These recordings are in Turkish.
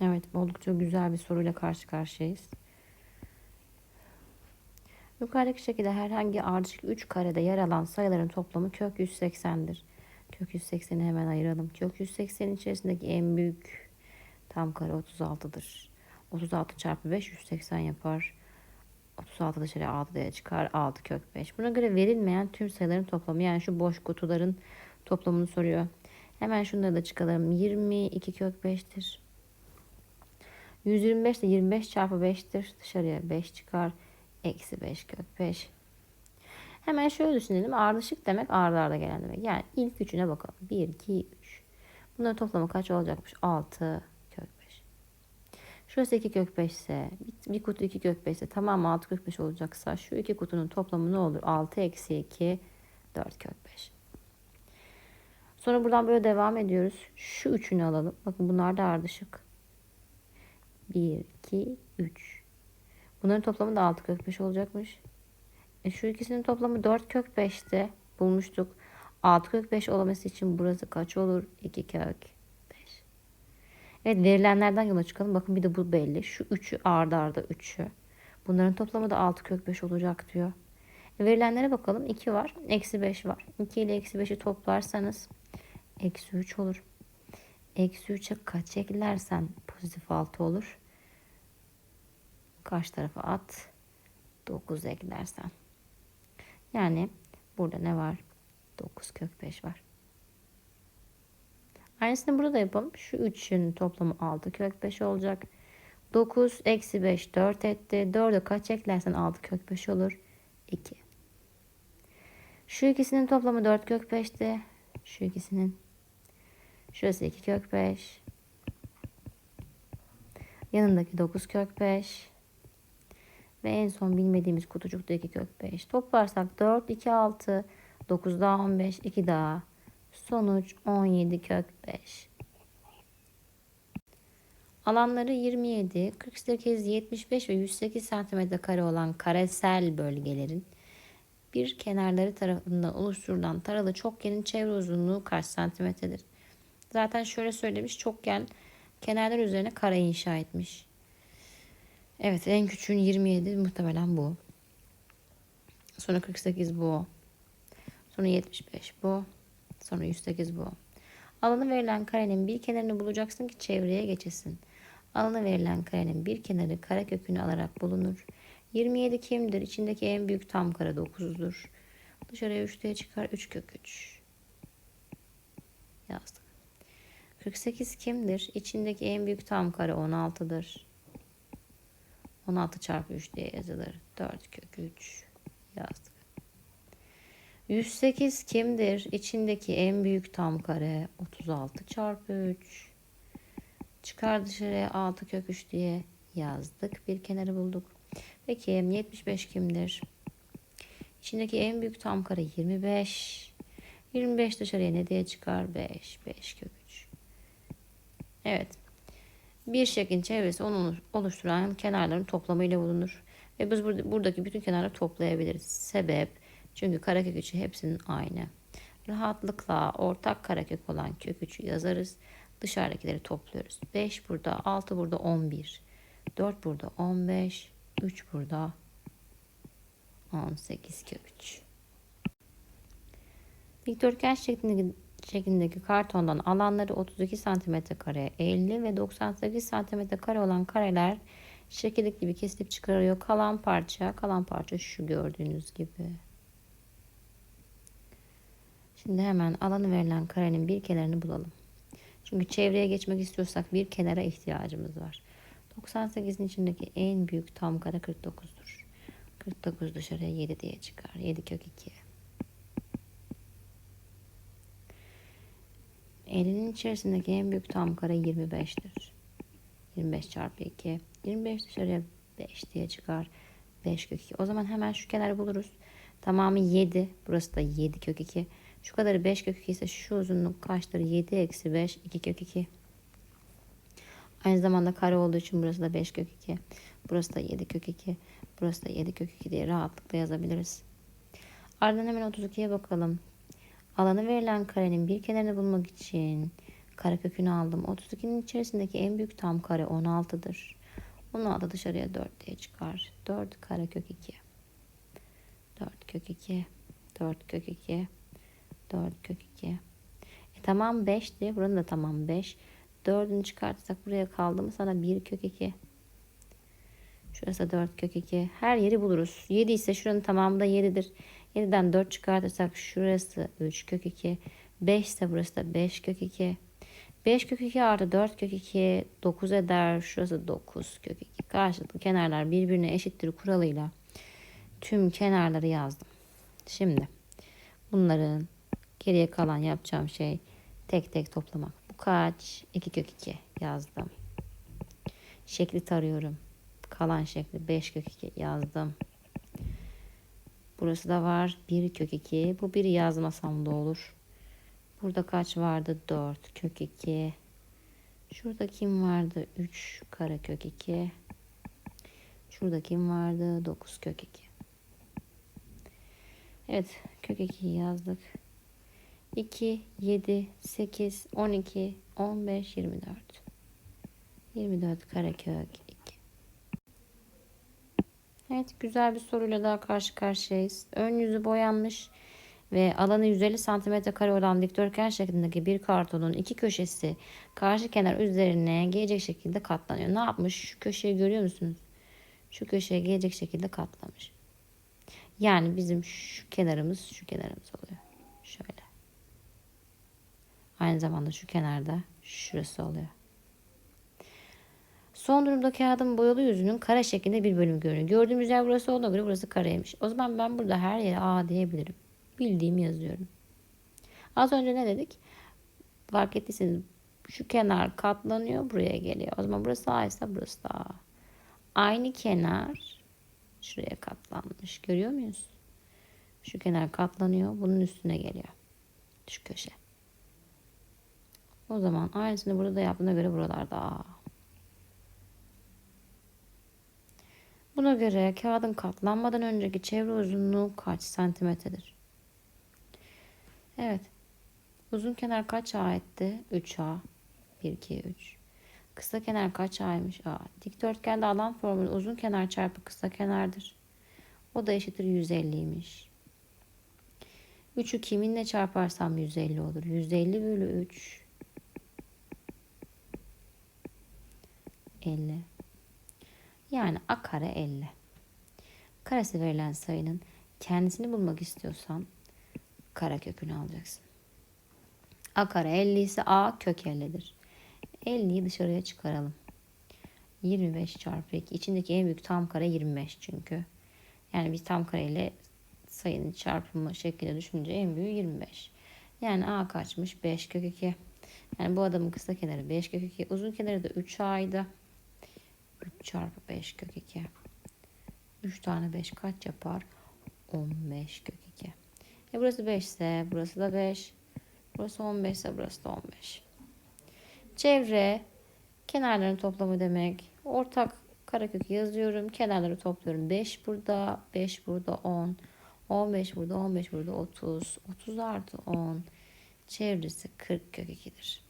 Evet oldukça güzel bir soruyla karşı karşıyayız. Yukarıdaki şekilde herhangi ardışık 3 karede yer alan sayıların toplamı kök 180'dir. Kök 180'i hemen ayıralım. Kök 180'in içerisindeki en büyük tam kare 36'dır. 36 çarpı 5 180 yapar. 36 dışarıya 6 diye çıkar. 6 kök 5. Buna göre verilmeyen tüm sayıların toplamı yani şu boş kutuların toplamını soruyor. Hemen şunları da çıkalım. 22 kök 5'tir. 125 de 25 çarpı 5'tir. Dışarıya 5 çıkar. Eksi 5 kök 5. Hemen şöyle düşünelim. Ardışık demek arda arda gelen demek. Yani ilk üçüne bakalım. 1, 2, 3. Bunların toplamı kaç olacakmış? 6 kök 5. Şurası 2 kök 5 ise bir kutu 2 kök 5 ise tamam 6 kök 5 olacaksa şu iki kutunun toplamı ne olur? 6 eksi 2 4 kök 5. Sonra buradan böyle devam ediyoruz. Şu üçünü alalım. Bakın bunlar da ardışık. 1, 2, 3. Bunların toplamı da 6 kök 5 olacakmış. E şu ikisinin toplamı 4 kök 5'te bulmuştuk. 6 kök 5 olaması için burası kaç olur? 2 kök 5. Evet verilenlerden yola çıkalım. Bakın bir de bu belli. Şu 3'ü arda arda 3'ü. Bunların toplamı da 6 kök 5 olacak diyor. E verilenlere bakalım. 2 var. Eksi 5 var. 2 ile eksi 5'i toplarsanız eksi 3 olur. Eksi 3'e kaç eklersen pozitif 6 olur. Karşı tarafa at. 9 eklersen. Yani burada ne var? 9 kök 5 var. Aynısını burada yapalım. Şu 3'ün toplamı 6 kök 5 olacak. 9 eksi 5 4 etti. 4'e kaç eklersen 6 kök 5 olur? 2. Şu ikisinin toplamı 4 kök 5'ti. Şu ikisinin. Şurası 2 kök 5. Yanındaki 9 kök 5. Ve en son bilmediğimiz kutucukta 2 kök 5. Toplarsak 4, 2, 6, 9 daha 15, 2 daha. Sonuç 17 kök 5. Alanları 27, 48, 75 ve 108 cm kare olan karesel bölgelerin bir kenarları tarafından oluşturulan taralı çokgenin çevre uzunluğu kaç santimetredir? Zaten şöyle söylemiş çokgen kenarlar üzerine kare inşa etmiş. Evet en küçüğün 27 muhtemelen bu. Sonra 48 bu. Sonra 75 bu. Sonra 108 bu. Alanı verilen karenin bir kenarını bulacaksın ki çevreye geçesin. Alanı verilen karenin bir kenarı kare kökünü alarak bulunur. 27 kimdir? İçindeki en büyük tam kare 9'dur. Dışarıya 3 diye çıkar. 3 kök 3. Yazdık. 48 kimdir? İçindeki en büyük tam kare 16'dır. 16 çarpı 3 diye yazılır. 4 kök 3 yazdık. 108 kimdir? İçindeki en büyük tam kare 36 çarpı 3. Çıkar dışarıya 6 kök 3 diye yazdık. Bir kenarı bulduk. Peki 75 kimdir? İçindeki en büyük tam kare 25. 25 dışarıya ne diye çıkar? 5. 5 kök 3. Evet. Bir şeklin çevresi onu oluşturan kenarların toplamı ile bulunur. Ve biz buradaki bütün kenarları toplayabiliriz. Sebep çünkü karekök üçü hepsinin aynı. Rahatlıkla ortak karekök olan kök 3'ü yazarız. Dışarıdakileri topluyoruz. 5 burada, 6 burada, 11. 4 burada, 15. 3 burada, 18 kök 3. Dikdörtgen şeklindeki, şeklindeki kartondan alanları 32 cm kare, 50 ve 98 cm kare olan kareler şekillik gibi kesilip çıkarılıyor. Kalan parça, kalan parça şu gördüğünüz gibi. Şimdi hemen alanı verilen karenin bir kenarını bulalım. Çünkü çevreye geçmek istiyorsak bir kenara ihtiyacımız var. 98'in içindeki en büyük tam kare 49'dur. 49 dışarıya 7 diye çıkar. 7 kök 2. 50'nin içerisindeki en büyük tam kare 25'tir. 25 çarpı 2. 25 dışarıya 5 diye çıkar. 5 kök 2. O zaman hemen şu kenarı buluruz. Tamamı 7. Burası da 7 kök 2. Şu kadarı 5 kök 2 ise şu uzunluk kaçtır? 7 eksi 5 2 kök 2. Aynı zamanda kare olduğu için burası da 5 kök 2. Burası da 7 kök 2. Burası da 7 kök 2 diye rahatlıkla yazabiliriz. Ardından hemen 32'ye bakalım. Alanı verilen karenin bir kenarını bulmak için Karekökünü aldım. 32'nin içerisindeki en büyük tam kare 16'dır. 16 dışarıya 4 diye çıkar. 4 karekök 2. 4 kök 2. 4 kök 2. 4 kök 2. E tamam 5'ti. Buranın da tamam 5. 4'ünü çıkartırsak buraya kaldı mı sana 1 kök 2. Şurası 4 kök 2. Her yeri buluruz. 7 ise şuranın tamamı da 7'dir. 7'den 4 çıkartırsak şurası 3 kök 2. 5 ise burası da 5 kök 2. 5 kök 2 artı 4 kök 2 9 eder. Şurası 9 kök 2. Karşılıklı kenarlar birbirine eşittir kuralıyla tüm kenarları yazdım. Şimdi bunların geriye kalan yapacağım şey tek tek toplamak. Bu kaç? 2 kök 2 yazdım. Şekli tarıyorum. Kalan şekli 5 kök 2 yazdım. Burası da var. 1 kök 2. Bu biri yazmasam da olur. Burada kaç vardı? 4 kök 2. Şurada kim vardı? 3 kare kök 2. Şurada kim vardı? 9 kök 2. Evet kök 2'yi yazdık. 2, 7, 8, 12, 15, 24. 24 karekök 2. Evet güzel bir soruyla daha karşı karşıyayız. Ön yüzü boyanmış ve alanı 150 cm kare olan dikdörtgen şeklindeki bir kartonun iki köşesi karşı kenar üzerine gelecek şekilde katlanıyor. Ne yapmış? Şu köşeyi görüyor musunuz? Şu köşeye gelecek şekilde katlamış. Yani bizim şu kenarımız şu kenarımız oluyor. Şöyle. Aynı zamanda şu kenarda şurası oluyor. Son durumda kağıdın boyalı yüzünün kare şeklinde bir bölüm görünüyor. Gördüğümüz yer burası olduğuna göre burası kareymiş. O zaman ben burada her yere A diyebilirim. Bildiğimi yazıyorum. Az önce ne dedik? Fark ettiyseniz şu kenar katlanıyor buraya geliyor. O zaman burası A ise burası da A. Aynı kenar şuraya katlanmış. Görüyor muyuz? Şu kenar katlanıyor. Bunun üstüne geliyor. Şu köşe. O zaman aynısını burada yaptığına göre buralarda A. Buna göre kağıdın katlanmadan önceki çevre uzunluğu kaç santimetredir? Evet. Uzun kenar kaç A etti? 3A. 1, 2, 3. Kısa kenar kaç A'ymış? A. Dikdörtgende alan formülü uzun kenar çarpı kısa kenardır. O da eşittir 150'ymiş. 3'ü kiminle çarparsam 150 olur. 150 bölü 3 50. Yani a kare 50. Karesi verilen sayının kendisini bulmak istiyorsan kare kökünü alacaksın. A kare 50 ise A kök 50'dir. 50'yi dışarıya çıkaralım. 25 çarpı 2. İçindeki en büyük tam kare 25 çünkü. Yani bir tam kare ile sayının çarpımı şeklinde düşününce en büyüğü 25. Yani A kaçmış? 5 kök 2. Yani bu adamın kısa kenarı 5 kök 2. Uzun kenarı da 3A'ydı. 3 çarpı 5 kök 2. 3 tane 5 kaç yapar? 15 kök 2. E burası 5 ise burası da 5. Burası 15 ise burası da 15. Çevre kenarların toplamı demek. Ortak karekök yazıyorum. Kenarları topluyorum. 5 burada, 5 burada 10. 15 burada, 15 burada 30. 30 artı 10. Çevresi 40 kök 2'dir.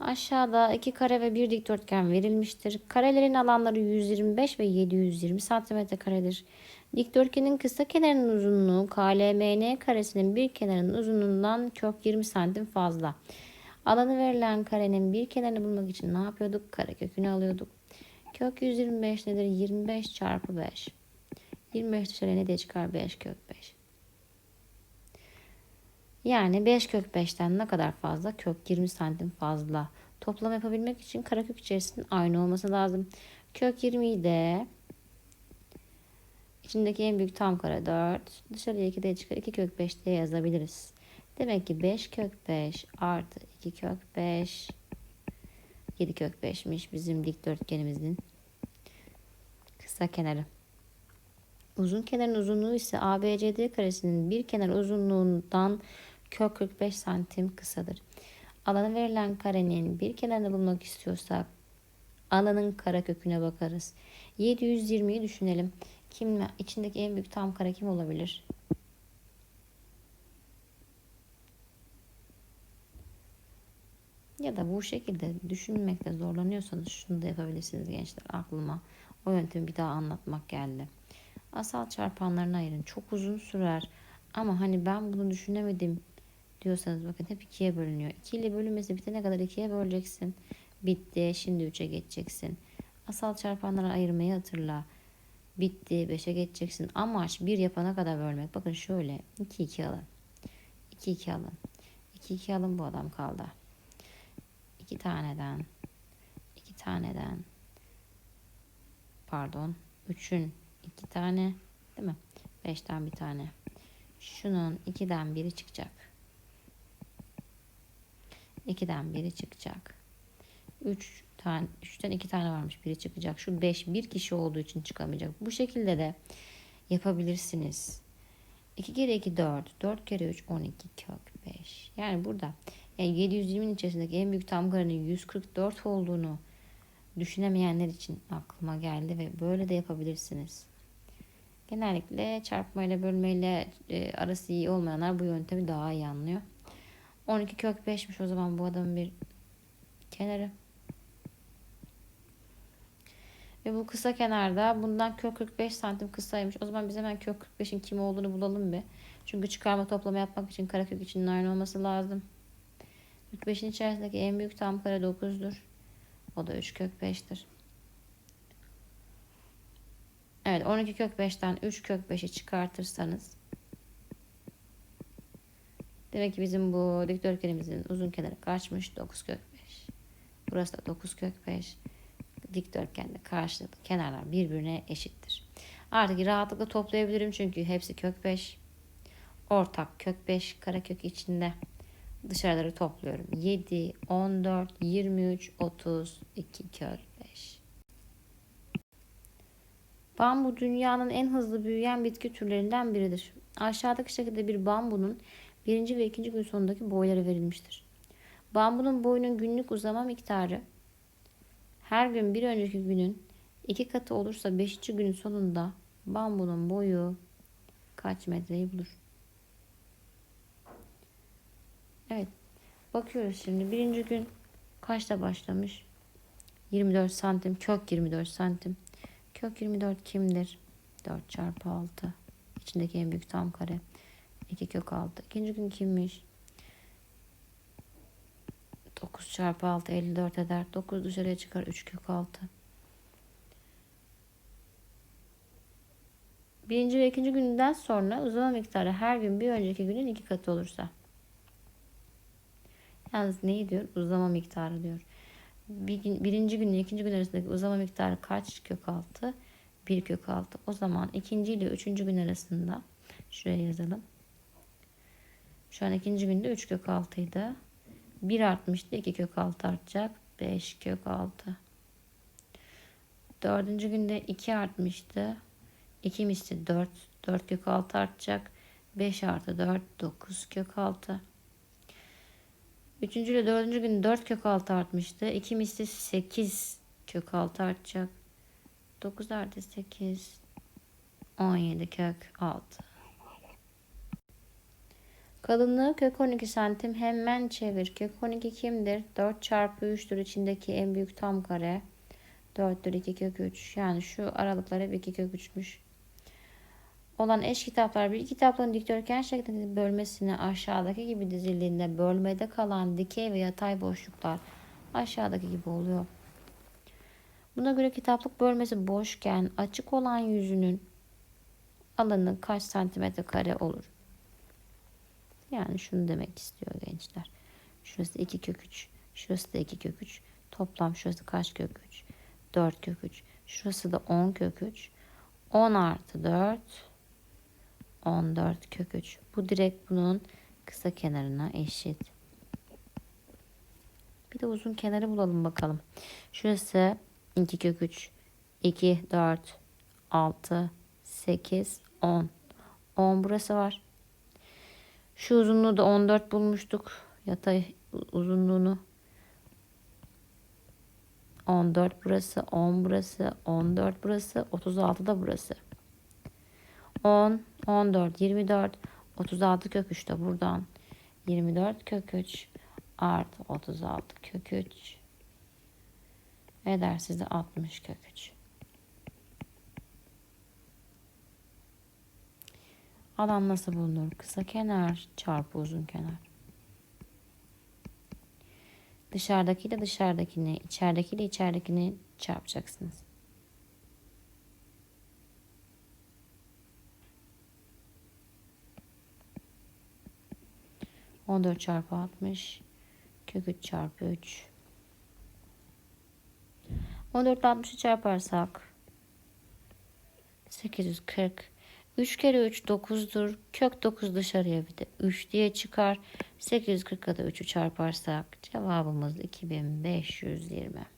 Aşağıda iki kare ve bir dikdörtgen verilmiştir. Karelerin alanları 125 ve 720 santimetre karedir. Dikdörtgenin kısa kenarının uzunluğu KLMN karesinin bir kenarının uzunluğundan kök 20 santim fazla. Alanı verilen karenin bir kenarını bulmak için ne yapıyorduk? Kare kökünü alıyorduk. Kök 125 nedir? 25 çarpı 5. 25 dışarıya ne diye çıkar? 5 kök 5. Yani 5 kök 5'ten ne kadar fazla? Kök 20 santim fazla. Toplam yapabilmek için karekök içerisinin aynı olması lazım. Kök 20'yi de içindeki en büyük tam kare 4. Dışarıya 2 diye çıkar. 2 kök 5 diye yazabiliriz. Demek ki 5 kök 5 artı 2 kök 5 7 kök 5'miş bizim dikdörtgenimizin kısa kenarı. Uzun kenarın uzunluğu ise ABCD karesinin bir kenar uzunluğundan kök 45 santim kısadır. Alanı verilen karenin bir kenarını bulmak istiyorsak alanın kare köküne bakarız. 720'yi düşünelim. Kim içindeki en büyük tam kare kim olabilir? Ya da bu şekilde düşünmekte zorlanıyorsanız şunu da yapabilirsiniz gençler. Aklıma o yöntemi bir daha anlatmak geldi. Asal çarpanlarını ayırın. Çok uzun sürer. Ama hani ben bunu düşünemedim diyorsanız bakın hep ikiye bölünüyor. 2 ile bölünmesi bitene kadar ikiye böleceksin. Bitti. Şimdi 3'e geçeceksin. Asal çarpanları ayırmayı hatırla. Bitti. 5'e geçeceksin. Amaç bir yapana kadar bölmek. Bakın şöyle. 2 2 alın. 2 2 alın. 2 2 alın bu adam kaldı. 2 taneden 2 taneden pardon 3'ün 2 tane değil mi? 5'ten bir tane. Şunun 2'den biri çıkacak. 2'den biri çıkacak. 3 tane 3'ten 2 tane varmış. Biri çıkacak. Şu 5 bir kişi olduğu için çıkamayacak. Bu şekilde de yapabilirsiniz. 2 kere 2 4. 4 kere 3 12 kök 5. Yani burada yani 720'nin içerisindeki en büyük tam karenin 144 olduğunu düşünemeyenler için aklıma geldi ve böyle de yapabilirsiniz. Genellikle çarpmayla bölmeyle e, arası iyi olmayanlar bu yöntemi daha iyi anlıyor. 12 kök 5'miş o zaman bu adamın bir kenarı. Ve bu kısa kenarda bundan kök 45 santim kısaymış. O zaman biz hemen kök 45'in kim olduğunu bulalım bir. Çünkü çıkarma toplama yapmak için karekök içinin aynı olması lazım. 45'in içerisindeki en büyük tam kare 9'dur. O da 3 kök 5'tir. Evet 12 kök 5'ten 3 kök 5'i çıkartırsanız demek ki bizim bu dikdörtgenimizin uzun kenarı kaçmış? 9 kök 5. Burası da 9 kök 5. Dikdörtgende karşılıklı kenarlar birbirine eşittir. Artık rahatlıkla toplayabilirim çünkü hepsi kök 5. Ortak kök 5 karekök içinde dışarıları topluyorum. 7, 14, 23, 32 kök 5. Bambu dünyanın en hızlı büyüyen bitki türlerinden biridir. Aşağıdaki şekilde bir bambunun birinci ve ikinci gün sonundaki boyları verilmiştir. Bambunun boyunun günlük uzama miktarı her gün bir önceki günün iki katı olursa beşinci günün sonunda bambunun boyu kaç metreyi bulur? Evet. Bakıyoruz şimdi. Birinci gün kaçta başlamış? 24 santim. Kök 24 santim. Kök 24 kimdir? 4 çarpı 6. İçindeki en büyük tam kare. 2 kök 6. İkinci gün kimmiş? 9 çarpı 6 54 eder. 9 dışarıya çıkar. 3 kök 6. Birinci ve ikinci günden sonra uzama miktarı her gün bir önceki günün iki katı olursa. Yalnız neyi diyor? Uzama miktarı diyor. Bir gün, birinci günle ikinci gün arasındaki uzama miktarı kaç kök altı? Bir kök altı. O zaman ikinci ile üçüncü gün arasında şuraya yazalım. Şu an ikinci günde 3 kök 6'ydı. 1 artmıştı. 2 kök 6 artacak. 5 kök 6. Dördüncü günde 2 artmıştı. 2 misli 4. 4 kök 6 artacak. 5 artı 4 9 kök 6. Üçüncü ile dördüncü gün 4 kök 6 artmıştı. 2 misli 8 kök 6 artacak. 9 artı 8 17 kök 6. Kalınlığı kök 12 santim hemen çevir. Kök 12 kimdir? 4 çarpı 3'tür içindeki en büyük tam kare. 4'tür 2 kök 3. Yani şu aralıklar hep 2 kök 3'müş. Olan eş kitaplar bir kitapların dikdörtgen şeklinde bölmesini aşağıdaki gibi dizildiğinde bölmede kalan dikey ve yatay boşluklar aşağıdaki gibi oluyor. Buna göre kitaplık bölmesi boşken açık olan yüzünün alanı kaç santimetre kare olur? Yani şunu demek istiyor gençler. Şurası 2 kök 3. Şurası da 2 kök 3. Toplam şurası kaç kök 3? 4 kök 3. Şurası da 10 kök 3. 10 artı 4 14 kök 3. Bu direkt bunun kısa kenarına eşit. Bir de uzun kenarı bulalım bakalım. Şurası 2 kök 3. 2, 4, 6, 8, 10. 10 burası var. Şu uzunluğu da 14 bulmuştuk. Yatay uzunluğunu. 14 burası, 10 burası, 14 burası, 36 da burası. 10, 14, 24, 36 kök 3 de buradan. 24 kök 3, artı 36 kök 3 eder sizde 60 kök 3. Alan nasıl bulunur? Kısa kenar çarpı uzun kenar. Dışarıdakiyle dışarıdakini, içeridekiyle içeridekini çarpacaksınız. On dört çarpı altmış. Kök üç çarpı üç. On dört ile altmışı çarparsak. Sekiz yüz kırk. 3 kere 3 9'dur. Kök 9 dışarıya bir de 3 diye çıkar. 840'a da 3'ü çarparsak cevabımız 2520.